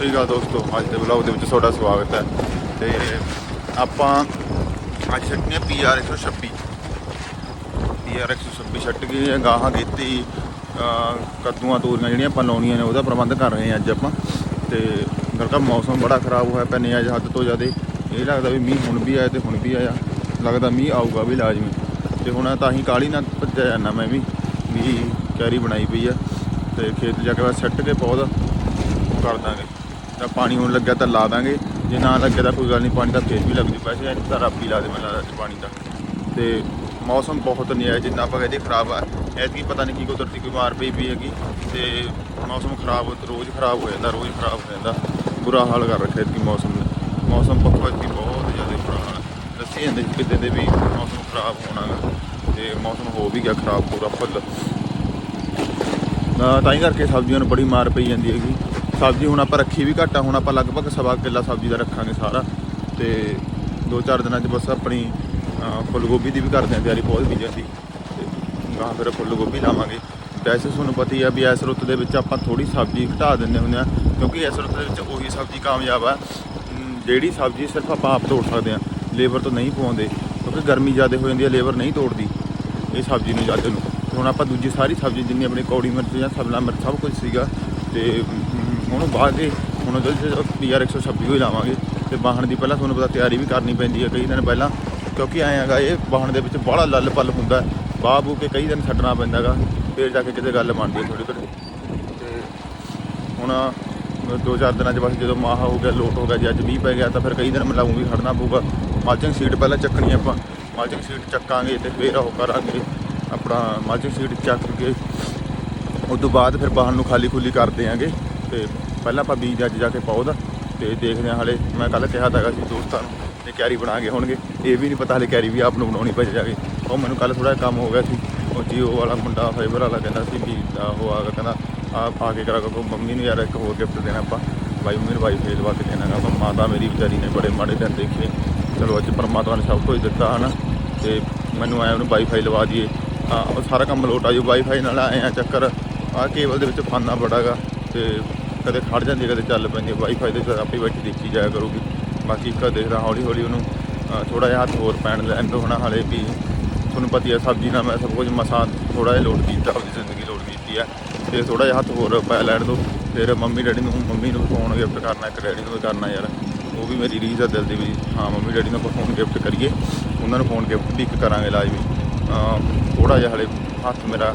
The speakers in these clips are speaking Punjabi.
ਸਤਿ ਸ਼੍ਰੀ ਅਕਾਲ ਦੋਸਤੋ, ਅੱਜ ਦੇ ਵਲੌਗ ਦੇ ਵਿੱਚ ਤੁਹਾਡਾ ਸਵਾਗਤ ਹੈ। ਤੇ ਆਪਾਂ ਅੱਜ ਛੱਟਨੇ ਪੀਆਰ 126 ਪੀਆਰ 126 ਛੱਟ ਗਈ ਹੈ ਗਾਹਾਂ ਕੀਤੀ ਅਹ, ਕੱਦੂਆਂ ਤੋਰੀਆਂ ਜਿਹੜੀਆਂ ਆਪਾਂ ਲਾਉਣੀਆਂ ਨੇ, ਉਹਦਾ ਪ੍ਰਬੰਧ ਕਰ ਰਹੇ ਹਾਂ ਅੱਜ ਆਪਾਂ। ਤੇ ਗਰਕਾ ਮੌਸਮ ਬੜਾ ਖਰਾਬ ਹੋਇਆ ਪਿਆ ਨੇ ਅੱਜ ਹੱਦ ਤੋਂ ਜ਼ਿਆਦਾ। ਇਹ ਲੱਗਦਾ ਵੀ ਮੀਂਹ ਹੁਣ ਵੀ ਆਇਆ ਤੇ ਹੁਣ ਵੀ ਆਇਆ। ਲੱਗਦਾ ਮੀਂਹ ਆਊਗਾ ਵੀ ਲਾਜ਼ਮੀ। ਤੇ ਹੁਣ ਤਾਂ ਹੀ ਕਾਲੀ ਨਾਲ ਭੱਜਿਆ ਜਾਂਦਾ ਮੈਂ ਵੀ ਵੀ ਕੈਰੀ ਬਣਾਈ ਪਈ ਆ। ਤੇ ਖੇਤ ਜਾ ਕੇ ਬਸ ਸੱਟ ਕੇ ਪੌਦਾ ਕਰ ਦਾਂਗੇ। ਤਾਂ ਪਾਣੀ ਹੁਣ ਲੱਗਿਆ ਤਾਂ ਲਾ ਦਾਂਗੇ। ਜੇ ਨਾ ਲੱਗਿਆ ਤਾਂ ਕੋਈ ਗੱਲ ਨਹੀਂ, ਪਾਣੀ ਤਾਂ ਫੇਰ ਵੀ ਲੱਗ ਜੂ ਪੈਸੇ ਤਾਂ ਰੱਬ ਹੀ ਲਾ ਦੇ ਮੈਨੂੰ ਲੱਗਦਾ ਪਾਣੀ ਦਾ ਤੇ ਮੌਸਮ ਬਹੁਤ ਨਜਾਇਜ਼ ਜਿੰਨਾ ਆਪਾਂ ਕਹਿੰਦੇ ਖਰਾਬ ਆ। ਐਤਕੀ ਪਤਾ ਨਹੀਂ ਕੀ ਕੁਦਰਤੀ ਕੋਈ ਮਾਰ ਪਈ ਪਈ ਹੈਗੀ। ਤੇ ਮੌਸਮ ਖਰਾਬ, ਰੋਜ਼ ਖਰਾਬ ਹੋ ਜਾਂਦਾ, ਰੋਜ਼ ਖਰਾਬ ਹੋ ਜਾਂਦਾ। ਬੁਰਾ ਹਾਲ ਕਰ ਰੱਖਿਆ ਐਤਕੀ ਮੌਸਮ ਨੇ। ਮੌਸਮ ਪੱਖੋਂ ਐਤਕੀ ਬਹੁਤ ਜ਼ਿਆਦਾ ਬੁਰਾ ਹਾਲ ਹੈ। ਦੱਸੀ ਜਾਂਦੇ ਸੀ ਕਿਤੇ ਦੇ ਵੀ ਮੌਸਮ ਖਰਾਬ ਹੋਣਾ ਗਾ। ਤੇ ਮੌਸਮ ਹੋ ਵੀ ਗਿਆ ਖਰਾਬ ਪੂਰਾ, ਫੁੱਲ। ਤਾਂ ਹੀ ਕਰਕੇ ਸਬਜ਼ੀਆਂ ਨੂੰ ਬੜੀ ਮਾਰ ਪਈ ਜਾਂਦੀ ਹੈਗੀ। ਸਬਜ਼ੀ ਹੁਣ ਆਪਾਂ ਰੱਖੀ ਵੀ ਘੱਟ ਆ, ਹੁਣ ਆਪਾਂ ਲਗਭਗ ਸਵਾ ਕਿੱਲਾ ਸਬਜ਼ੀ ਦਾ ਰੱਖਾਂਗੇ ਸਾਰਾ। ਤੇ ਦੋ ਚਾਰ ਦਿਨਾਂ 'ਚ ਬਸ ਆਪਣੀ ਫੁੱਲ ਗੋਭੀ ਦੀ ਵੀ ਕਰਦੇ ਹਾਂ ਤਿਆਰੀ ਬਹੁਤ ਬੀਜਣ ਦੀ ਤੇ ਗਾਂ ਫਿਰ ਫੁੱਲ ਗੋਭੀ ਲਾਵਾਂਗੇ। ਵੈਸੇ ਤੁਹਾਨੂੰ ਪਤਾ ਹੀ ਆ ਵੀ ਇਸ ਰੁੱਤ ਦੇ ਵਿੱਚ ਆਪਾਂ ਥੋੜੀ ਸਬਜ਼ੀ ਘਟਾ ਦਿੰਦੇ ਹੁੰਦੇ ਆ, ਕਿਉਂਕਿ ਇਸ ਰੁੱਤ ਦੇ ਵਿੱਚ ਉਹੀ ਸਬਜ਼ੀ ਕਾਮਯਾਬ ਆ। ਜਿਹੜੀ ਸਬਜ਼ੀ ਸਿਰਫ ਆਪਾਂ ਆਪ ਤੋੜ ਸਕਦੇ ਆ, ਲੇਬਰ ਤੋਂ ਨਹੀਂ ਪਵਾਉਂਦੇ, ਕਿਉਂਕਿ ਗਰਮੀ ਜ਼ਿਆਦਾ ਹੋ ਜਾਂਦੀ ਹੈ ਲੇਬਰ ਨਹੀਂ ਤੋੜਦੀ ਇਹ ਸਬਜ਼ੀ ਨੂੰ ਜ਼ਿਆਦਾ ਨੂੰ। ਹੁਣ ਆਪਾਂ ਦੂਜੀ ਸਾਰੀ ਸਬਜ਼ੀ ਜਿੰਨੀ ਆਪਣੀ ਕੌੜੀ ਮਿਰਚ ਜਾਂ ਸਬਲਾ ਮਿਰਚ ਸਭ ਕੁਝ ਸੀਗਾ, ਤੇ ਉਹਨੂੰ ਬਾਅਦ ਕੇ ਹੁਣ ਜਦੋਂ ਪੀਆਰ 126 ਹੋਈ ਲਾਵਾਂਗੇ। ਤੇ ਵਾਹਣ ਦੀ ਪਹਿਲਾਂ ਤੁਹਾਨੂੰ ਪਤਾ ਤਿਆਰੀ ਵੀ ਕਰਨੀ ਪੈਂਦੀ ਹੈ ਕਈ ਦਿਨ ਪਹਿਲਾਂ। ਕਿਉਂਕਿ ਐਂ ਹੈਗਾ, ਇਹ ਵਾਹਣ ਦੇ ਵਿੱਚ ਬੜਾ ਲੱਲ ਪੱਲ ਹੁੰਦਾ ਬਾਹ ਬੂ ਕੇ ਕਈ ਦਿਨ ਛੱਡਣਾ ਪੈਂਦਾਗਾ ਫਿਰ ਜਾ ਕੇ ਕਿਤੇ ਗੱਲ ਬਣਦੀ ਹੈ ਥੋੜੀ ਘੜੀ। ਤੇ ਹੁਣ ਦੋ ਚਾਰ ਦਿਨਾਂ 'ਚ ਬਸ ਜਦੋਂ ਮਾਹ ਹੋ ਗਿਆ, ਲੋਟ ਹੋ ਗਿਆ, ਜੇ ਅੱਜ ਮੀਂਹ ਪੈ ਗਿਆ ਤਾਂ ਫਿਰ ਕਈ ਦਿਨ ਮਲਾਉਂ ਵੀ ਖੜਨਾ ਪਊਗਾ। ਮਾਲਚਿੰਗ ਸੀਟ ਪਹਿਲਾਂ ਚੱਕਣੀ ਆਪਾਂ। ਮਾਲਚਿੰਗ ਸੀਟ ਚੱਕਾਂਗੇ ਤੇ ਫਿਰ ਉਹ ਕਰਾਂਗੇ ਆਪਣਾ ਮਾਲਚਿੰਗ ਸੀਟ ਚੱਕ ਕੇ। ਉਸ ਤੋਂ ਬਾਅਦ ਫਿਰ ਬਾਹਰ ਨੂੰ ਖਾਲੀ ਖੁੱਲੀ ਕਰ ਦਿਆਂਗੇ। ਤੇ ਪਹਿਲਾਂ ਆਪਾਂ ਬੀਜ ਅੱਜ ਜਾ ਕੇ ਪਾਉਦਾ ਤੇ ਦੇਖਦੇ ਹਾਂ ਹਲੇ, ਮੈਂ ਕੱਲ ਕਿਹਾ ਤਾਂਗਾ ਸੀ ਦੋਸਤਾਂ ਨੂੰ ਤੇ ਕੈਰੀ ਬਣਾ ਕੇ ਹੋਣਗੇ। ਇਹ ਵੀ ਨਹੀਂ ਪਤਾ ਹਲੇ ਕੈਰੀ ਵੀ ਆਪ ਨੂੰ ਬਣਾਉਣੀ ਪੈ ਜਾਵੇ। ਉਹ ਮੈਨੂੰ ਕੱਲ ਥੋੜਾ ਕੰਮ ਹੋ ਗਿਆ ਸੀ। ਉਹ ਜੀਓ ਵਾਲਾ ਮੁੰਡਾ ਫਾਈਬਰ ਵਾਲਾ ਕਹਿੰਦਾ ਸੀ ਵੀ ਆ ਉਹ ਆ ਕੇ ਕਹਿੰਦਾ ਆਪ ਆ ਕੇ ਕਰਾ ਕੋ ਮੰਮੀ ਨੂੰ ਯਾਰ ਇੱਕ ਹੋਰ ਗਿਫਟ ਦੇਣਾ ਆਪਾਂ। ਬਾਈ ਮੰਮੀ ਨੂੰ ਵਾਈਫਾਈ ਲਵਾ ਕੇ ਦੇਣਾਗਾ ਆਪਾਂ ਮਾਤਾ ਮੇਰੀ ਵਿਚਾਰੀ ਨੇ ਬੜੇ ਮਾੜੇ ਦਿਨ ਦੇਖੇ। ਚਲੋ ਅੱਜ ਪਰਮਾਤਮਾ ਨੇ ਸਭ ਕੁਝ ਦਿੱਤਾ, ਹਨਾ। ਤੇ ਮੈਨੂੰ ਆਇਆ ਉਹਨੂੰ ਵਾਈਫਾਈ ਲਵਾ ਦਈਏ। ਆ ਸਾਰਾ ਕੰਮ ਲੋਟ ਆ ਜੂ ਵਾਈਫਾਈ ਨਾਲ ਆਏ ਆ ਚੱਕਰ। ਆ ਕੇਬਲ ਦੇ ਵਿੱਚ ਫਾਨਾ ਬੜਾਗਾ ਤੇ ਕਦੇ ਖੜ ਜਾਂਦੀ ਕਦੇ ਚੱਲ ਪੈਂਦੀ ਵਾਈਫਾਈ ਦੇ ਤਾਂ ਆਪੇ ਬੈਠੀ ਦੇਖੀ ਜਾਇਆ ਕਰੂਗੀ। ਬਾਕੀ ਇੱਕ ਦੇਖਦਾ ਹੌਲੀ ਹੌਲੀ ਉਹਨੂੰ ਥੋੜਾ ਜਿਹਾ ਹੱਥ ਹੋਰ ਪੈਣ ਲੈਣ ਦੋ ਹਨਾ ਹਾਲੇ ਵੀ ਤੁਹਾਨੂੰ ਪਤਾ ਹੀ ਹੈ, ਸਬਜ਼ੀ ਨਾਲ ਮੈਂ ਸਭ ਕੁਝ ਮਸਾਂ ਥੋੜਾ ਜਿਹਾ ਲੋਡ ਕੀਤਾ, ਆਪਣੀ ਜ਼ਿੰਦਗੀ ਲੋਡ ਕੀਤੀ ਹੈ। ਤੇ ਥੋੜਾ ਜਿਹਾ ਹੱਥ ਹੋਰ ਪੈ ਲੈਣ ਦੋ ਫਿਰ ਮੰਮੀ, ਡੈਡੀ ਨੂੰ, ਮੰਮੀ ਨੂੰ ਫੋਨ ਗਿਫਟ ਕਰਨਾ, ਇੱਕ ਡੈਡੀ ਨੂੰ ਵੀ ਕਰਨਾ ਯਾਰ। ਉਹ ਵੀ ਮੇਰੀ ਰੀਜ਼ ਆ ਦਿਲ ਦੀ ਵੀ, ਹਾਂ, ਮੰਮੀ, ਡੈਡੀ ਨੂੰ ਆਪਾਂ ਫੋਨ ਗਿਫਟ ਕਰੀਏ। ਉਹਨਾਂ ਨੂੰ ਫੋਨ ਗਿਫਟ ਵੀ ਇੱਕ ਕਰਾਂਗੇ ਲਾਜ਼ਮੀ। ਥੋੜਾ ਜਿਹਾ ਹਲੇ ਹੱਥ ਮੇਰਾ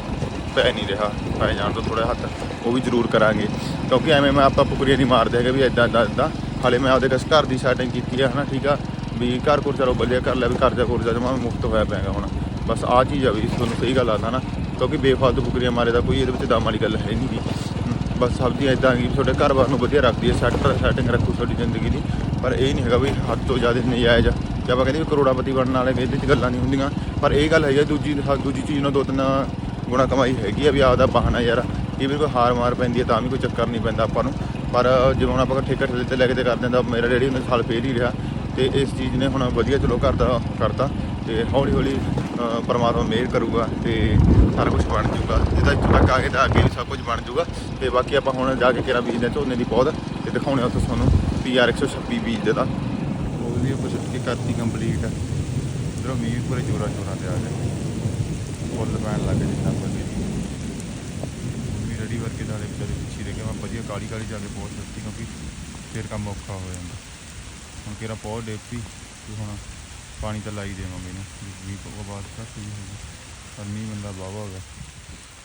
ਪੈ ਨਹੀਂ ਰਿਹਾ ਪੈ ਜਾਣ ਤੋਂ ਥੋੜਾ ਹੱਥ, ਉਹ ਵੀ ਜ਼ਰੂਰ ਕਰਾਂਗੇ। ਕਿਉਂਕਿ ਐਵੇਂ ਮੈਂ ਆਪਾਂ ਪੁਕਰੀਆਂ ਨਹੀਂ ਮਾਰਦੇ ਹੈਗੇ ਵੀ ਇਦਾਂ ਇਦਾਂ ਇਦਾਂ ਹਾਲੇ ਮੈਂ ਆਪਦੇ ਘਰ ਦੀ ਸੈਟਿੰਗ ਕੀਤੀ ਹੈ ਹਨਾ, ਠੀਕ ਆ? ਵੀ ਘਰ ਕੋਲ ਚਲੋ ਬੱਲਿਆ ਕਰ ਲਿਆ ਵੀ ਕਰਜ਼ਾ ਕੁਰਜ਼ਾ ਜਮਾ ਮੁਫਤ ਹੋਇਆ ਪੈਗਾ ਹੁਣ। ਬਸ ਆਹ ਚੀਜ਼ ਆ ਵੀ ਤੁਹਾਨੂੰ ਸਹੀ ਗੱਲ ਆਦਾ ਨਾ ਕਿਉਂਕਿ ਬੇਫਾਲਤੂ ਪੁਕਰੀਆਂ ਮਾਰੇ ਦਾ ਕੋਈ ਇਹਦੇ ਵਿੱਚ ਦਮ ਵਾਲੀ ਗੱਲ ਹੈ ਨਹੀਂ ਗੀ। ਬਸ ਸਬਜ਼ੀ ਇਦਾਂ ਕਿ ਤੁਹਾਡੇ ਘਰ ਬਾਰ ਨੂੰ ਵਧੀਆ ਰੱਖਦੀ ਹੈ ਸੈਟ ਸੈਟਿੰਗ ਰੱਖੋ ਤੁਹਾਡੀ ਜ਼ਿੰਦਗੀ ਦੀ। ਪਰ ਇਹ ਨਹੀਂ ਹੈਗਾ ਵੀ ਹੱਦ ਤੋਂ ਜ਼ਿਆਦਾ ਨਜਾਇਜ਼ ਜੇ ਆਪਾਂ ਕਹਿੰਦੇ ਵੀ ਕਰੋੜਾਪਤੀ ਬਣਨ ਵਾਲੇ ਵੀ ਇਹਦੇ 'ਚ ਗੱਲਾਂ ਨਹੀਂ ਹੁੰਦੀਆਂ। ਪਰ ਇਹ ਗੱਲ ਹੈ ਦੂਜੀ ਦੂਜੀ ਚੀਜ਼ ਨੂੰ ਦੋ ਤਿੰਨ ਗੁਣਾ ਕਮਾਈ ਹੈਗੀ ਆ ਵੀ ਆਪਦਾ ਬਹਾਨਾ ਯਾਰ, ਇਹ ਵੀ ਕੋਈ ਹਾਰ ਮਾਰ ਪੈਂਦੀ ਹੈ ਤਾਂ ਵੀ ਕੋਈ ਚੱਕਰ ਨਹੀਂ ਪੈਂਦਾ ਆਪਾਂ ਨੂੰ। ਪਰ ਜਦੋਂ ਹੁਣ ਆਪਾਂ ਠੇਕਾ ਠੇਲੇ ਤੇ ਲੈ ਕੇ ਤੇ ਕਰ ਦਿੰਦਾ ਮੇਰਾ ਡੈਡੀ ਉਹਨੇ ਸਾਲ ਫੇਰ ਹੀ ਰਿਹਾ ਤੇ ਇਸ ਚੀਜ਼ ਨੇ ਹੁਣ ਵਧੀਆ ਚਲੋ ਕਰਦਾ ਕਰਤਾ ਤੇ ਹੌਲੀ ਹੌਲੀ ਪਰਮਾਤਮਾ ਮਿਹਰ ਕਰੂਗਾ ਤੇ ਸਾਰਾ ਕੁਝ ਬਣ ਜਾਊਗਾ ਜਿਹਦਾ ਇੱਥੇ ਤੱਕ ਆ ਗਏ ਤਾਂ ਅੱਗੇ ਵੀ ਸਭ ਕੁਝ ਬਣ ਜਾਊਗਾ ਤੇ ਬਾਕੀ ਆਪਾਂ ਹੁਣ ਜਾ ਕੇ ਕਿਹੜਾ ਬੀਜਦੇ ਹਾਂ, ਝੋਨੇ ਦੀ ਪੌਦ ਤੇ ਦਿਖਾਉਣੇ ਉੱਥੇ ਤੁਹਾਨੂੰ ਪੀਆਰ 126 ਬੀਜ ਦੇ ਦਾ। ਉਹ ਵੀ ਆਪਾਂ ਛੱਡ ਕੇ ਕਰਤੀ ਕੰਪਲੀਟ ਇਧਰੋਂ ਮੀਂਹ ਪੂਰੇ ਜੋਰਾਂ ਜੋਰਾਂ ਤੇ ਆ ਗਿਆ। ਫੁੱਲ ਪੈਣ ਲੱਗ ਗਏ ਜਿੱਦਾਂ ਬੰਦੇ ਮੰਮੀ ਰੈਡੀ ਵਰਗੇ ਨਾਲੇ ਵਿਚਾਰੇ ਪਿੱਛੇ ਰਹਿ ਗਏ ਮੈਂ ਵਧੀਆ ਕਾਲੀ ਕਾਲੀ ਜਾ ਕੇ ਬਹੁਤ ਸੱਤੀ ਕਿਉਂਕਿ ਫਿਰ ਕੰਮ ਔਖਾ ਹੋ ਜਾਂਦਾ। ਹੁਣ ਕਿਹੜਾ ਬਹੁਤ ਡੇਪੀ, ਤੇ ਹੁਣ ਪਾਣੀ ਤਾਂ ਲਾਈ ਦੇਵਾਂਗੇ ਮੰਮੀ ਵੀ ਬਾਅਦ ਘੱਟ ਵੀ ਹੋ ਪਰ ਮੀਂਹ ਬੰਦਾ ਬਾਵਾ ਹੋ ਗਿਆ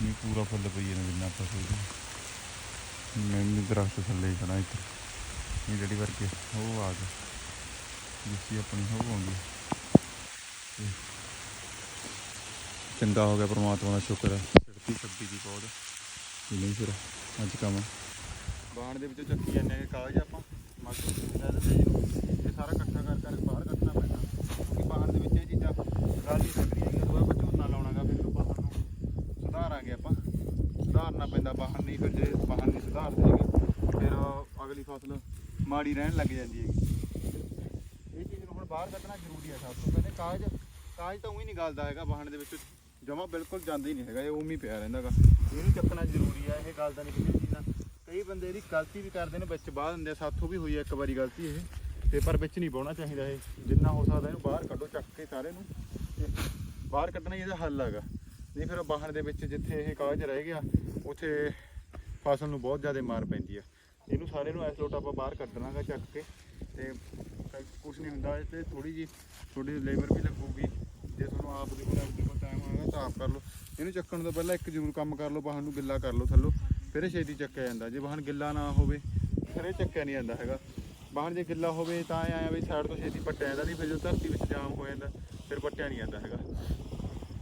ਮੀਂਹ ਪੂਰਾ ਫੁੱਲ ਪਈ ਜਾਂਦਾ ਜਿੰਨਾ ਆਪਾਂ ਸੋਚਦੇ ਮੈਂ ਵੀ ਦਰਖਤ ਥੱਲੇ ਹੀ ਖੜਾ ਇੱਥੇ ਮੀਂਹ ਰੈਡੀ ਵਰਗੇ ਉਹ ਆ ਗਿਆ ਜਿਸੀ ਆਪਣੀ ਹੋ ਆਉਂਦੀ ਚੰਗਾ ਹੋ ਗਿਆ ਪ੍ਰਮਾਤਮਾ ਦਾ ਸ਼ੁਕਰ ਹੈ ਸਿਰਤੀ ਛੱਬੀ ਦੀ ਪੌਦ ਨਹੀਂ ਫਿਰ ਅੱਜ ਕੰਮ ਬਾਣ ਦੇ ਵਿੱਚੋਂ ਚੱਕੀ ਜਾਂਦੇ ਨੇ ਕਾਗਜ਼ ਆਪਾਂ। ਮੱਕ ਇਹ ਸਾਰਾ ਇਕੱਠਾ ਕਰ ਕਰ ਬਾਹਰ ਕੱਢਣਾ ਪੈਂਦਾ। ਕਿਉਂਕਿ ਬਾਹਰ ਦੇ ਵਿੱਚ ਇਹ ਚੀਜ਼ਾਂ ਗੱਲ ਨਹੀਂ ਸਕਦੀਆਂ ਹੈਗੀਆਂ ਦੁਆ ਆਪਾਂ ਝੋਨਾ ਲਾਉਣਾਗਾ ਫਿਰ ਇਹਨੂੰ ਬਾਹਰ ਨੂੰ ਸੁਧਾਰਾਂਗੇ ਆਪਾਂ। ਸੁਧਾਰਨਾ ਪੈਂਦਾ, ਬਾਹਰ ਨਹੀਂ ਫਿਰ ਜੇ ਬਾਹਰ ਨਹੀਂ ਸੁਧਾਰਦੇ ਹੈਗੇ, ਫਿਰ ਅਗਲੀ ਫਸਲ ਮਾੜੀ ਰਹਿਣ ਲੱਗ ਜਾਂਦੀ ਹੈਗੀ। ਇਹ ਚੀਜ਼ ਨੂੰ ਹੁਣ ਬਾਹਰ ਕੱਢਣਾ ਜ਼ਰੂਰੀ ਹੈ ਸਭ ਤੋਂ ਪਹਿਲੇ। ਕਾਗਜ਼ ਕਾਗਜ਼ ਤਾਂ ਉਹੀ ਨਹੀਂ ਗਲਦਾ ਹੈਗਾ ਵਾਹਣ ਦੇ ਵਿੱਚ। ਜਮਾ ਬਿਲਕੁਲ ਜਾਂਦਾ ਹੀ ਨਹੀਂ ਹੈਗਾ, ਇਹ ਉਵੇਂ ਹੀ ਪਿਆ ਰਹਿੰਦਾਗਾ ਇਹਨੂੰ ਚੱਕਣਾ ਜ਼ਰੂਰੀ ਹੈ ਇਹ ਗੱਲ ਤਾਂ ਨਹੀਂ ਕਿਸੇ ਚੀਜ਼ ਨਾਲ। ਕਈ ਬੰਦੇ ਇਹਦੀ ਗਲਤੀ ਵੀ ਕਰਦੇ ਨੇ, ਵਿੱਚ ਬਾਹਰ ਦਿੰਦੇ ਆ, ਸਾਥੋਂ ਵੀ ਹੋਈ ਆ ਇੱਕ ਵਾਰੀ ਗਲਤੀ ਇਹ। ਤੇ ਪਰ ਵਿੱਚ ਨਹੀਂ ਪਾਉਣਾ ਚਾਹੀਦਾ ਇਹ, ਜਿੰਨਾ ਹੋ ਸਕਦਾ ਇਹਨੂੰ ਬਾਹਰ ਕੱਢੋ, ਚੱਕ ਕੇ ਸਾਰੇ ਨੂੰ। ਤੇ ਬਾਹਰ ਕੱਢਣਾ ਹੀ ਇਹਦਾ ਹੱਲ ਹੈਗਾ ਨਹੀਂ ਫਿਰ ਬਾਹਰ ਦੇ ਵਿੱਚ ਜਿੱਥੇ ਇਹ ਕਾਗਜ਼ ਰਹਿ ਗਿਆ, ਉੱਥੇ ਫਸਲ ਨੂੰ ਬਹੁਤ ਜ਼ਿਆਦਾ ਮਾਰ ਪੈਂਦੀ ਆ। ਇਹਨੂੰ ਸਾਰੇ ਨੂੰ ਇਸ ਲੋਟ ਆਪਾਂ ਬਾਹਰ ਕੱਢਣਾਗਾ ਚੱਕ ਕੇ। ਤੇ ਕੁਝ ਨਹੀਂ ਹੁੰਦਾ, ਇਹ ਤੇ ਥੋੜੀ ਜੀ ਥੋੜੀ ਲੇਬਰ ਵੀ ਲੱਗੂਗੀ, ਜੇ ਤੁਹਾਨੂੰ ਆਪ ਦੀ ਕੋਲ ਟਾਈਮ ਆਗਾ ਤਾਂ ਆਪ ਕਰ ਲਓ। ਇਹਨੂੰ ਚੱਕਣ ਤੋਂ ਪਹਿਲਾਂ ਇੱਕ ਜ਼ਰੂਰ ਕੰਮ ਕਰ ਲਓ ਬਾਹਰ ਨੂੰ ਗਿੱਲਾ ਕਰ ਲਓ ਥੱਲੋਂ, ਫਿਰ ਇਹ ਛੇਤੀ ਚੱਕਿਆ ਜਾਂਦਾ। ਜੇ ਬਾਹਰ ਗਿੱਲਾ ਨਾ ਹੋਵੇ, ਫਿਰ ਇਹ ਚੱਕਿਆ ਨਹੀਂ ਜਾਂਦਾ ਹੈਗਾ। ਬਾਹਰ ਜੇ ਗਿੱਲਾ ਹੋਵੇ ਤਾਂ ਇਹ ਆਇਆ ਵੀ ਸਾਈਡ ਤੋਂ ਛੇਤੀ ਪੱਟਿਆ ਜਾਂਦਾ, ਨਹੀਂ ਫਿਰ ਜਦੋਂ ਧਰਤੀ ਵਿੱਚ ਜਾਮ ਹੋ ਜਾਂਦਾ, ਫਿਰ ਪੱਟਿਆ ਨਹੀਂ ਜਾਂਦਾ ਹੈਗਾ।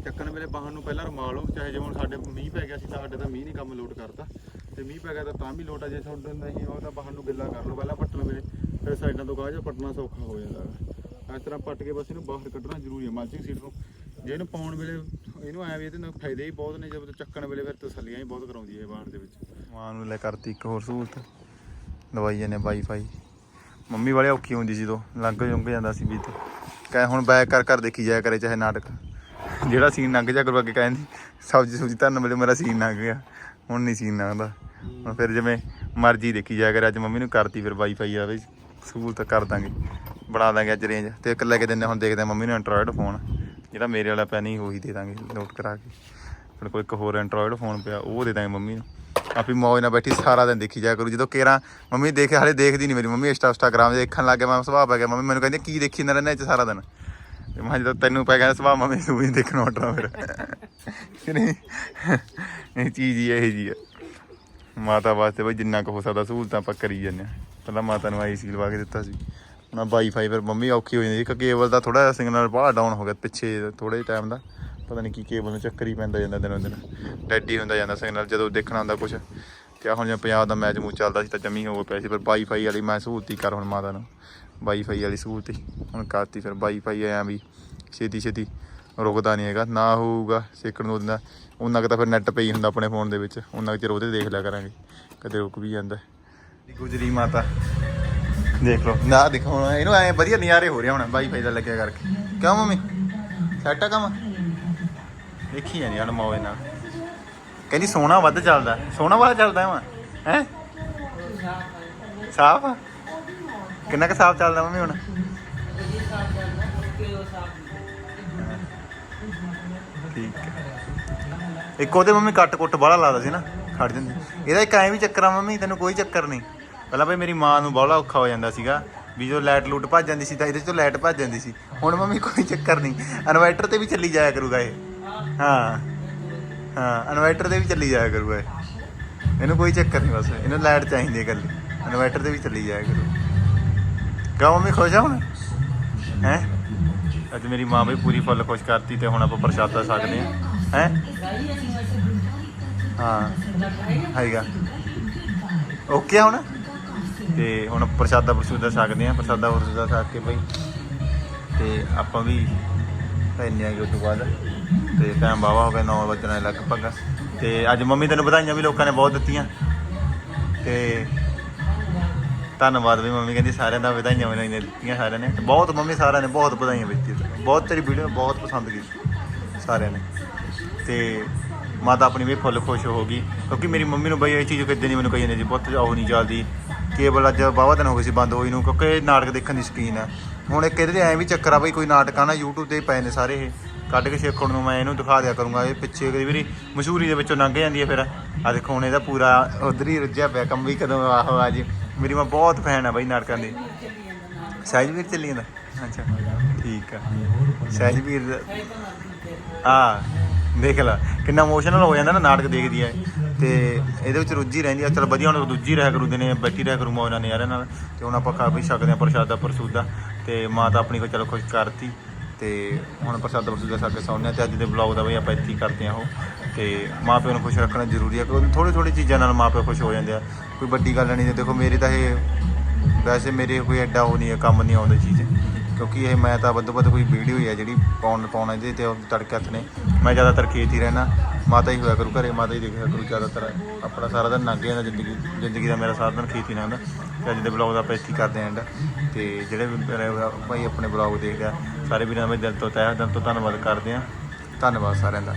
ਚੱਕਣ ਵੇਲੇ ਬਾਹਰ ਨੂੰ ਪਹਿਲਾਂ ਰਮਾ ਲਓ, ਚਾਹੇ ਜਿਵੇਂ ਹੁਣ ਸਾਡੇ ਮੀਂਹ ਪੈ ਗਿਆ ਸੀ ਤਾਂ ਸਾਡੇ ਤਾਂ ਮੀਂਹ ਨਹੀਂ ਕੰਮ ਲੋਡ ਕਰਤਾ ਤੇ ਮੀਂਹ ਪੈ ਗਿਆ ਤਾਂ ਤਾਂ ਵੀ ਲੋਟ ਆ, ਜੇ ਤੁਹਾਡੇ ਨਹੀਂ ਉਹ ਤਾਂ ਬਾਹਰ ਨੂੰ ਗਿੱਲਾ ਕਰ ਲਓ ਪਹਿਲਾਂ ਪੱਟਣ ਵੇਲੇ, ਫਿਰ ਸਾਈਡਾਂ ਤੋਂ ਕਾਗਜ਼ ਪੱਟਣਾ ਸੌਖਾ ਹੋ ਜਾਂਦਾ ਹੈਗਾ। ਇਸ ਤਰ੍ਹਾਂ ਪੱਟ ਕੇ ਬਸ ਇਹਨੂੰ ਬਾਹਰ ਕੱਢਣਾ ਜ਼ਰੂਰੀ ਹੈ ਮਾਲਚਿੰਗ ਸੀਟ ਨੂੰ ਜੇ ਇਹਨੂੰ ਪਾਉਣ ਵੇਲੇ ਇਹਨੂੰ ਐ ਵੀ ਇਹਦੇ ਨਾਲ ਫਾਇਦੇ ਹੀ ਬਹੁਤ ਨੇ ਜਦੋਂ ਚੱਕਣ ਵੇਲੇ ਫਿਰ ਤਸੱਲੀਆਂ ਹੀ ਬਹੁਤ ਕਰਾਉਂਦੀ ਹੈ ਇਹ ਦੇ ਵਿੱਚ। ਮਾਂ ਨੂੰ ਲੈ ਕਰਤੀ ਇੱਕ ਹੋਰ ਸਹੂਲਤ ਦਵਾਈਆਂ ਨੇ ਵਾਈਫਾਈ। ਮੰਮੀ ਵਾਲੇ ਔਖੀ ਹੁੰਦੀ ਸੀ ਤੋਂ ਲੰਘ ਜੁੰਗ ਜਾਂਦਾ ਸੀ ਵੀ ਤੇ ਕਹੇ ਹੁਣ ਬੈਕ ਕਰ ਕਰ ਦੇਖੀ ਜਾਇਆ ਕਰੇ ਚਾਹੇ ਨਾਟਕ। ਜਿਹੜਾ ਸੀਨ ਲੰਘ ਜਾ ਕਰੂ ਅੱਗੇ ਕਹਿੰਦੀ ਸਬਜੀ ਸੁਬਜੀ ਧਰਨ ਵੇਲੇ ਮੇਰਾ ਸੀਨ ਲੰਘ ਗਿਆ, ਹੁਣ ਨਹੀਂ ਸੀਨ ਲੰਘਦਾ। ਹੁਣ ਫਿਰ ਜਿਵੇਂ ਮਰਜ਼ੀ ਦੇਖੀ ਜਾਇਆ ਕਰੇ, ਅੱਜ ਮੰਮੀ ਨੂੰ ਕਰਤੀ ਫਿਰ ਵਾਈਫਾਈ ਆ ਵੀ ਸਹੂਲਤ ਕਰ ਦਾਂਗੇ, ਬਣਾ ਦਾਂਗੇ ਅੱਜ ਰੇਂਜ ਤੇ ਇੱਕ ਲੈ ਕੇ ਦਿੰਦੇ ਹੁਣ ਦੇਖਦੇ ਹਾਂ ਮੰਮੀ ਨੂੰ ਐਂਡਰੋਇਡ ਫੋਨ ਜਿਹੜਾ ਮੇਰੇ ਵਾਲਾ ਪਿਆ ਨਹੀਂ ਉਹੀ ਦੇ ਦਾਂਗੇ ਨੋਟ ਕਰਾ ਕੇ। ਆਪਣੇ ਕੋਲ ਇੱਕ ਹੋਰ ਐਂਡਰੋਇਡ ਫੋਨ ਪਿਆ, ਉਹ ਦੇ ਦਾਂਗੇ ਮੰਮੀ ਨੂੰ। ਆਪੀ ਮੌਜ ਨਾਲ ਬੈਠੀ, ਸਾਰਾ ਦਿਨ ਦੇਖੀ ਜਾਇਆ ਕਰੂ। ਜਦੋਂ ਕੇਰਾ, ਮੰਮੀ ਦੇਖੇ, ਹਾਲੇ ਦੇਖਦੀ ਨਹੀਂ ਮੇਰੀ ਮੰਮੀ, ਇੰਸਟਾ ਇੰਸਟਾਗ੍ਰਾਮ ਦੇਖਣ ਲੱਗ ਗਿਆ, ਮੈਂ ਸੁਭਾਅ ਪੈ ਗਿਆ। ਮੰਮੀ ਮੈਨੂੰ ਕਹਿੰਦੀ, ਕੀ ਦੇਖੀ ਨਾ ਰਹਿੰਦਾ ਇਹ 'ਚ ਸਾਰਾ ਦਿਨ? ਤੇ ਮੈਂ ਕਿਹਾ, ਜਦੋਂ ਤੈਨੂੰ ਪੈ ਗਿਆ ਸੁਭਾਅ, ਮੰਮੀ ਤੂੰ ਹੀ ਦੇਖਣਾ ਹਟਣਾ ਫਿਰ। ਇਹ ਚੀਜ਼ ਹੀ ਇਹ ਜੀ ਹੈ ਮਾਤਾ ਵਾਸਤੇ ਬਈ ਜਿੰਨਾ ਕੁ ਹੋ ਸਕਦਾ ਸਹੂਲਤਾਂ ਆਪਾਂ ਕਰੀ ਜਾਂਦੇ ਹਾਂ। ਪਹਿਲਾਂ ਮਾਤਾ ਨੂੰ ਆਈਸੀ ਲਵਾ ਕੇ ਦਿੱਤਾ ਸੀ। ਹੁਣ ਵਾਈਫਾਈ ਫਿਰ ਮੰਮੀ ਔਖੀ ਹੋ ਜਾਂਦੀ ਸੀ ਕਿ ਕੇਬਲ ਦਾ ਥੋੜਾ ਸਿਗਨਲ ਬੜਾ ਡਾਊਨ ਹੋ ਗਿਆ ਪਿੱਛੇ ਥੋੜੇ ਟਾਈਮ ਦਾ। ਪਤਾ ਨਹੀਂ ਕੀ ਕੇਬਲ ਨੂੰ ਚੱਕਰ ਹੀ ਪੈਂਦਾ ਜਾਂਦਾ ਦਿਨੋਂ ਦਿਨ। ਡੈਡੀ ਹੁੰਦਾ ਜਾਂਦਾ ਸਿਗਨਲ ਜਦੋਂ ਦੇਖਣਾ ਹੁੰਦਾ ਕੁਝ ਤੇ ਹੁਣ ਜਿਵੇਂ ਪੰਜਾਬ ਦਾ ਮੈਚ ਮੂਚ ਚੱਲਦਾ ਸੀ ਤਾਂ ਜਮੀ ਹੋ ਪਿਆ ਸੀ, ਪਰ ਵਾਈਫਾਈ ਵਾਲੀ ਮੈਂ ਸਹੂਲਤੀ ਕਰ ਹੁਣ ਮਾਤਾ ਨੂੰ। ਵਾਈਫਾਈ ਵਾਲੀ ਸਹੂਲਤੀ ਹੁਣ ਕਰਤੀ ਫਿਰ ਵਾਈਫਾਈ ਆਇਆ ਵੀ ਛੇਤੀ ਛੇਤੀ ਰੁਕਦਾ ਨਹੀਂ ਹੈਗਾ, ਨਾ ਹੋਊਗਾ ਸੇਕਣ ਨੂੰ ਦਿੰਦਾ। ਉਹਨਾਂ ਕੁ ਤਾਂ ਫਿਰ ਨੈਟ ਪਈ ਹੁੰਦਾ ਆਪਣੇ ਫੋਨ ਦੇ ਵਿੱਚ ਉਹਨਾਂ ਕੁ ਚਿਰ ਉਹਦੇ ਦੇਖ ਲਿਆ ਕਰਾਂਗੇ, ਕਦੇ ਰੁਕ ਵੀ ਜਾਂਦਾ। ਗੁਜਰੀ ਮਾਤਾ। ਦੇਖ ਲਓ। ਨਾ ਦਿਖਾਉਣਾ। ਇਹਨੂੰ ਐ ਵਧੀਆ ਨਜ਼ਾਰੇ ਹੋ ਰਹੇ ਹੁਣ। ਵਾਈਫਾਈ ਦਾ ਲੱਗਿਆ ਕਰਕੇ। ਕਿਉਂ ਮੰਮੀ? ਸੈੱਟ ਆ ਕੰਮ? ਦੇਖੀ ਜਾਂਦੀ ਹਣ ਮੌਜ ਨਾਲ। ਕਹਿੰਦੀ ਸੋਨਾ ਵੱਧ ਚੱਲਦਾ। ਸੋਨਾ ਵਾਲਾ ਚੱਲਦਾ ਵਾ। ਹੈ? ਸਾਫ਼ ਕਿੰਨਾ ਕੁ ਸਾਫ਼ ਚੱਲਦਾ ਮੰਮੀ ਹੁਣ? ਠੀਕ ਹੈ ਇੱਕ ਉਹਦੇ ਮੰਮੀ ਕੱਟ ਕੁੱਟ ਬਾਹਲਾ ਲਾਦਾ ਸੀ ਨਾ। ਖੜ ਜਾਂਦੀ। ਇਹਦਾ ਇੱਕ ਐਂ ਵੀ ਚੱਕਰ ਆ ਮੰਮੀ, ਤੈਨੂੰ ਕੋਈ ਚੱਕਰ ਨਹੀਂ। ਪਹਿਲਾਂ ਬਈ ਮੇਰੀ ਮਾਂ ਨੂੰ ਬਾਹਲਾ ਔਖਾ ਹੋ ਜਾਂਦਾ ਸੀਗਾ ਵੀ ਜੋ ਲਾਈਟ ਲੂਟ ਭੱਜ ਜਾਂਦੀ ਸੀ ਤਾਂ ਇਹਦੇ ਚੋਂ ਲਾਈਟ ਭੱਜ ਜਾਂਦੀ ਸੀ। ਹੁਣ ਮੰਮੀ ਕੋਈ ਚੱਕਰ ਨਹੀਂ। ਇਨਵਰਟਰ ਤੇ ਵੀ ਚੱਲੀ ਜਾਇਆ ਕਰੂਗਾ ਇਹ। ਹਾਂ। ਹਾਂ, ਇਨਵਰਟਰ ਤੇ ਵੀ ਚੱਲੀ ਜਾਇਆ ਕਰੂਗਾ ਇਹ। ਇਹਨੂੰ ਕੋਈ ਚੱਕਰ ਨਹੀਂ ਬਸ। ਇਹਨੂੰ ਲਾਈਟ ਚਾਹੀਦੀ ਹੈ ਇਕੱਲੀ। ਇਨਵਰਟਰ ਤੇ ਵੀ ਚੱਲੀ ਜਾਇਆ ਕਰੂ। ਕਾ ਮੰਮੀ ਖੁਸ਼ ਆ ਹੁਣ? ਹੈ? ਅੱਜ ਮੇਰੀ ਮਾਂ ਵੀ ਪੂਰੀ ਫੁੱਲ ਖੁਸ਼ ਕਰਤੀ ਤੇ ਹੁਣ ਆਪਾਂ ਪ੍ਰਸ਼ਾਦਾ ਛਕਦੇ ਆ ਹੈ? ਹਾਂ। ਹੈਗਾ ਓਕੇ ਹੁਣ? ਤੇ ਹੁਣ ਪ੍ਰਸ਼ਾਦਾ ਪ੍ਰਸ਼ੂਦਾ ਛਕਦੇ ਆ ਪ੍ਰਸ਼ਾਦਾ ਪ੍ਰਸ਼ੂਦਾ ਛਕ ਕੇ ਬਈ ਤੇ ਆਪਾਂ ਵੀ ਪੈਨੇ ਆ ਤੋਂ ਬਾਅਦ। ਤੇ ਟਾਈਮ ਬਾਵਾ ਹੋ ਗਿਆ 9 ਵਜੇ ਲਗਭਗ। ਤੇ ਅੱਜ ਮੰਮੀ ਤੈਨੂੰ ਵਧਾਈਆਂ ਵੀ ਲੋਕਾਂ ਨੇ ਬਹੁਤ ਦਿੱਤੀਆਂ। ਤੇ ਧੰਨਵਾਦ ਵੀ ਮੰਮੀ ਕਹਿੰਦੀ ਸਾਰਿਆਂ ਦਾ ਵਧਾਈਆਂ ਵਧਾਈਆਂ ਦਿੱਤੀਆਂ ਸਾਰਿਆਂ ਨੇ। ਬਹੁਤ ਮੰਮੀ ਸਾਰਿਆਂ ਨੇ ਬਹੁਤ ਵਧਾਈਆਂ ਦਿੱਤੀਆਂ। ਬਹੁਤ ਤੇਰੀ ਵੀਡੀਓ ਬਹੁਤ ਪਸੰਦ ਕੀਤੀ ਸਾਰਿਆਂ ਨੇ। ਤੇ ਮਾਤਾ ਆਪਣੀ ਵੀ ਫੁੱਲ ਖੁਸ਼ ਹੋ ਗਈ। ਕਿਉਂਕਿ ਮੇਰੀ ਮੰਮੀ ਨੂੰ ਬਈ ਇਹ ਚੀਜ਼ ਕਿੱਦਾਂ ਨਹੀਂ ਮੈਨੂੰ ਕਹੀ ਜਾਂਦੀ ਸੀ ਪੁੱਤ ਉਹ ਨਹੀਂ ਚੱਲਦੀ। ਕੇਬਲ ਅੱਜ ਬਾਵਾ ਦਿਨ ਹੋ ਗਏ ਸੀ ਬੰਦ ਹੋਈ ਨੂੰ, ਕਿਉਂਕਿ ਨਾਟਕ ਦੇਖਣ ਦੀ ਸ਼ਕੀਨ ਆ ਹੁਣ ਇੱਕ ਇਹਦੇ ਐ ਵੀ ਚੱਕਰ ਆ ਬਈ ਕੋਈ ਨਾਟਕ ਆ ਨਾ, YouTube ਤੇ ਪਏ ਨੇ ਸਾਰੇ ਇਹ। ਕੱਢ ਕੇ ਸਿੱਖਣ ਨੂੰ ਮੈਂ ਇਹਨੂੰ ਦਿਖਾ ਦਿਆ ਕਰੂੰਗਾ, ਇਹ ਪਿੱਛੇ ਕਈ ਵਾਰੀ ਮਸ਼ਹੂਰੀ ਦੇ ਵਿੱਚੋਂ ਲੰਘ ਜਾਂਦੀ ਹੈ ਫਿਰ। ਆ ਦੇਖੋ, ਹੁਣ ਇਹਦਾ ਪੂਰਾ ਉਧਰ ਹੀ ਰੁੱਝਿਆ ਪਿਆ ਕੰਮ ਵੀ ਕਦੋਂ ਆਹੋ ਆ ਜੀ। ਮੇਰੀ ਮਾਂ ਬਹੁਤ ਫੈਨ ਆ ਬਈ ਨਾਟਕਾਂ ਦੀ। ਸਹਿਜਵੀਰ ਚੱਲੀ ਜਾਂਦਾ? ਅੱਛਾ, ਠੀਕ ਆ। ਸਹਿਜਵੀਰ ਆ ਦੇਖ ਲੈ, ਕਿੰਨਾ ਇਮੋਸ਼ਨਲ ਹੋ ਜਾਂਦਾ ਨਾ ਨਾਟਕ ਦੇਖਦੀ ਐ ਤੇ ਇਹਦੇ ਵਿੱਚ ਰੁੱਝੀ ਰਹਿੰਦੀ ਆ। ਚਲ ਵਧੀਆ, ਹੁਣ ਦੂਜੀ ਰਹਿ ਕਰੂ, ਦਿਨੇ ਬੈਠੀ ਰਹਿ ਕਰੂ ਮੌਜ ਨਾਲ ਨਜ਼ਾਰੇ ਨਾਲ। ਤੇ ਹੁਣ ਆਪਾਂ ਖਾ ਵੀ ਸਕਦੇ ਆ ਪ੍ਰਸ਼ਾਦਾ, ਪ੍ਰਸੂਦਾ। ਤੇ ਮਾਂ ਤਾਂ ਆਪਣੀ ਕੋ ਚਲੋ ਖੁਸ਼ ਕਰਤੀ। ਤੇ ਹੁਣ ਪ੍ਰਸ਼ਾਦਾ, ਪ੍ਰਸੂਦਾ ਛਕ ਕੇ ਸੌਂਦੇ ਆ। ਤੇ ਅੱਜ ਦੇ ਵਲੌਗ ਦਾ ਬਈ ਆਪਾਂ ਇੱਥੇ ਹੀ ਕਰਦੇ ਆ ਉਹ। ਤੇ ਮਾਂ ਪਿਓ ਨੂੰ ਖੁਸ਼ ਰੱਖਣਾ ਜ਼ਰੂਰੀ ਆ। ਕਿਉਂਕਿ ਥੋੜੀ ਥੋੜੀ ਚੀਜ਼ਾਂ ਨਾਲ ਮਾਂ ਪਿਓ ਖੁਸ਼ ਹੋ ਜਾਂਦੇ ਆ। ਕੋਈ ਵੱਡੀ ਗੱਲ ਨਹੀਂ, ਦੇਖੋ ਮੇਰੇ ਤਾਂ ਇਹ ਵੈਸੇ ਮੇਰੇ ਕੋਈ ਐਡਾ ਉਹ ਨਹੀਂ ਹੈ, ਕੰਮ ਨਹੀਂ ਆਉਂਦੀ ਚੀਜ਼। ਕਿਉਂਕਿ ਇਹ ਮੈਂ ਤਾਂ ਵੱਧ ਵੱਧ ਕੋਈ ਵੀਡੀਓ ਹੀ ਹੈ ਜਿਹੜੀ ਪਾਉਣ, ਪਾਉਣਾ ਇਹਦੇ ਤੇ ਉਹ ਤੜਕੇ ਹੱਥ ਨੇ। ਮੈਂ ਜ਼ਿਆਦਾਤਰ ਖੇਤ ਹੀ ਰਹਿਣਾ ਮਾਤਾ ਹੀ ਹੋਇਆ ਕਰੂ, ਘਰੇ ਮਾਤਾ ਹੀ ਦੇਖਿਆ ਕਰੂ ਜ਼ਿਆਦਾਤਰ। ਆਪਣਾ ਸਾਰਾ ਦਿਨ ਲੰਘ ਜਾਂਦਾ ਜ਼ਿੰਦਗੀ ਜ਼ਿੰਦਗੀ ਦਾ ਮੇਰਾ ਸਾਰਾ ਦਿਨ ਖੇਤ ਹੀ ਲੰਘਦਾ ਤੇ ਅੱਜ ਦੇ ਬਲੌਗ ਦਾ ਆਪਾਂ ਇੱਥੇ ਹੀ ਕਰਦੇ ਆਂ ਐਂਡ ਤੇ ਜਿਹੜੇ ਵੀ ਮੇਰੇ ਭਾਈ ਆਪਣੇ ਬਲੌਗ ਦੇਖਦੇ ਆ, ਸਾਰੇ ਵੀਰਾਂ ਦਾ ਮੈਂ ਦਿਲ ਤੋਂ ਤਹਿ ਦਿਲ ਤੋਂ ਧੰਨਵਾਦ ਕਰਦੇ ਆ ਧੰਨਵਾਦ ਸਾਰਿਆਂ ਦਾ।